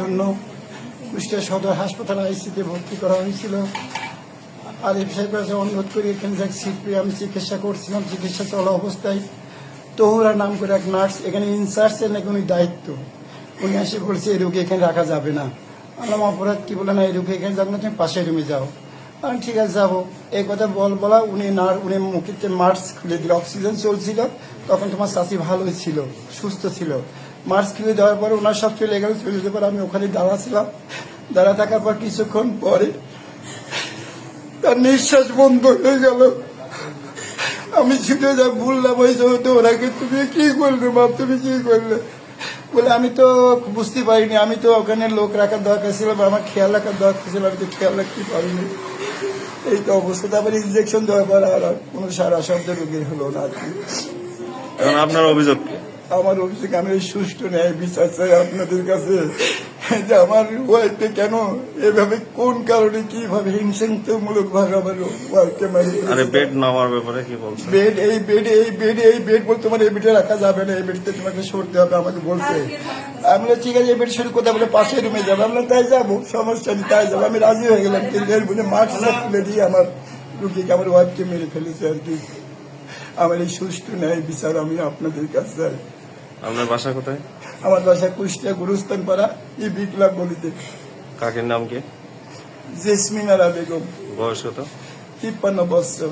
জন্য কুষ্টিয়া সদর হাসপাতাল আইসিতে ভর্তি করা হয়েছিল। আলিফ সাহেব কাছে অনুরোধ করি, এখানে যাক সিট পেয়ে আমি চিকিৎসা করছিলাম, চিকিৎসা চলা অবস্থায়। তহুরা নাম করে এক নার্স, এখানে ইনচার্জের নাকি উনি দায়িত্ব। উনি এসে বলছে, এই রোগী এখানে রাখা যাবে না। আলাম অপরাধ কি বলে না এই রোগী এখানে যাবে না, তুমি পাশের রুমে যাও। আমি ঠিক আছে, যাব। এই কথা বল বলা উনি নার, উনি মুখিতে মার্চ খুলে দিল অক্সিজেন চলছিল, তখন তোমার চাষি ভালোই ছিল, সুস্থ ছিল। মার্চ খুলে দেওয়ার পরে ওনার সব চলে গেল, চলে যেতে পরে আমি ওখানে দাঁড়া ছিলাম দাঁড়া থাকার পর কিছুক্ষণ পরে তার নিঃশ্বাস বন্ধ হয়ে গেল। আমি ছুটে যা বললাম, ওই তো ওনাকে তুমি কি করলে বাপ তুমি কি করলে? বলে, আমি তো বুঝতে পারিনি, আমি তো ওখানে লোক রাখার দরকার ছিল বা আমার খেয়াল রাখার দরকার ছিল, আমি তো খেয়াল রাখতে পারিনি। এই তো অবস্থা। তারপরে ইঞ্জেকশন দেওয়ার পর আর কোনো সারা শব্দ রোগী হলো না আর কি। আপনার অভিযোগ? আমার অভিযোগ আমি সুষ্ঠু ন্যায় বিচার চাই আপনাদের কাছে। যে আমার ওয়াইফে কেন এভাবে কোন কারণে কীভাবে হিংসামূলক ভাবে আমার ওয়াইফকে মারি আরে বেড নামার ব্যাপারে কি বেড এই বেডে এই বেডে এই বেড বলতে তোমার এই বেডে রাখা যাবে না এই বেডতে তোমাকে সরতে হবে আমাকে বলছে। আমি ঠিক আছে এই বেড শুরু করতে বলে পাশের রুমে যাব। আমরা তাই যাব সমস্যা নেই তাই যাব। আমি রাজি হয়ে গেলাম কিন্তু এর বলে মাঠ তুলে দিয়ে আমার রুগীকে আমার ওয়াইফকে মেরে ফেলেছে আর কি। আমার এই সুষ্ঠু ন্যায় বিচার আমি আপনাদের কাছে আপনার বাসা কোথায়? আমার বাসা কুষ্টিয়া গুরুস্থান পাড়া এই বিপ্লব গলিতে কাকের নাম কি? জেসমিনারা বেগম। বয়স কত? তিপ্পান্ন বছর।